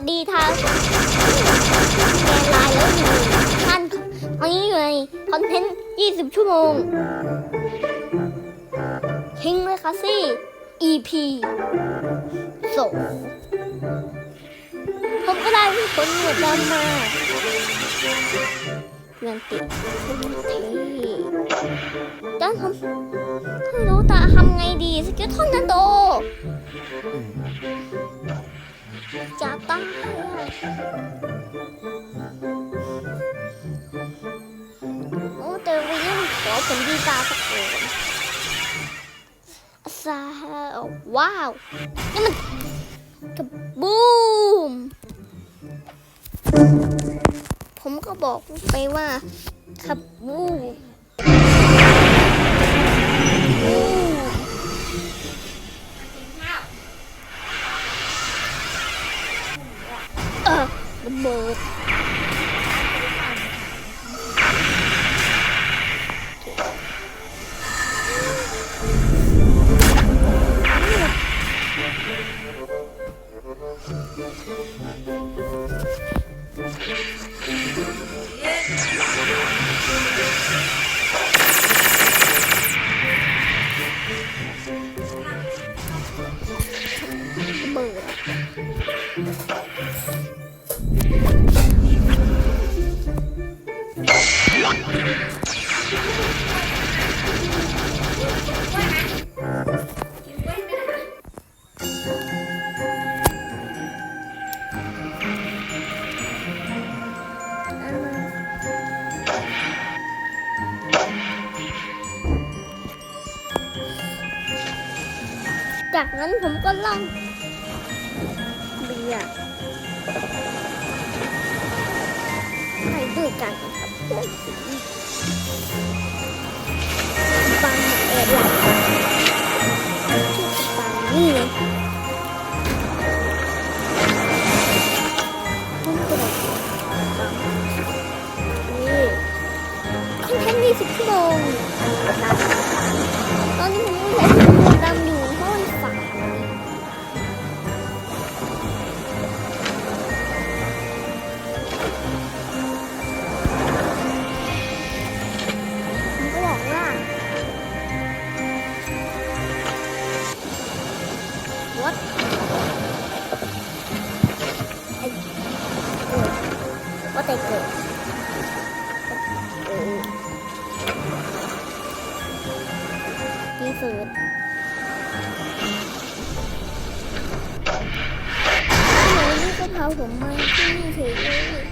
วัสดีทางแกนไลน์แล้วหนึ่งท่านตอนนี้อยู่ในคอนเทนต์ 20 ชั่วโมงทิ้งเลยค่ะสิ EP สองผมก็ได้ผลหมวดดำมาเงินติดทุกทีด้านผมไม่รู้แต่ทำไงดีสกิลท่อนนั้นโต จะตายอะโอ้แต่วิลเลียมขอผลดีตาสักคนซาว้าว นี่มันกระบูม ผมก็บอกไปว่าขับบูม Sağlık. จากนั้นผมก็ล่องเบียร์ไปด้วยกันครับ 햄릿이 필요 나는 먹는 게 ที่สุดหนูนี่ก็พาผมมาที่นี่เฉยเลย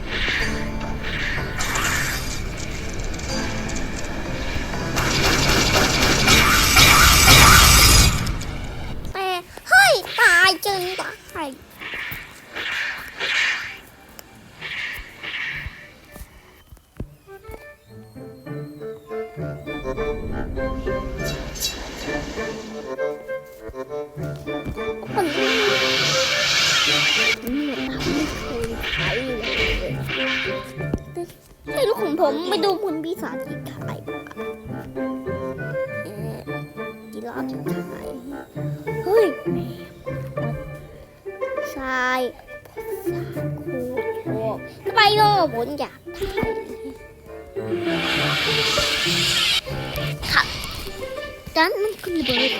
แต่เฮ้ยตายจนตาย คนที่นี่ไม่เคยใช้เลยไม่รู้ของผมไปดูคุณปีศาจที่ขายกีฬาที่ขายเฮ้ยทรายทรายคูชอบทำไมโลกผมอยากถ่าย ดันมันคือเบอร์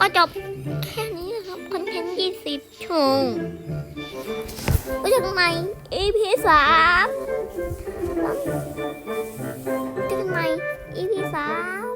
ก็จบแค่นี้นะครับคอนเทนต์20ชั่วโมงไว้เจอกันใหม่ EP สามเจอกันใหม่ EP สาม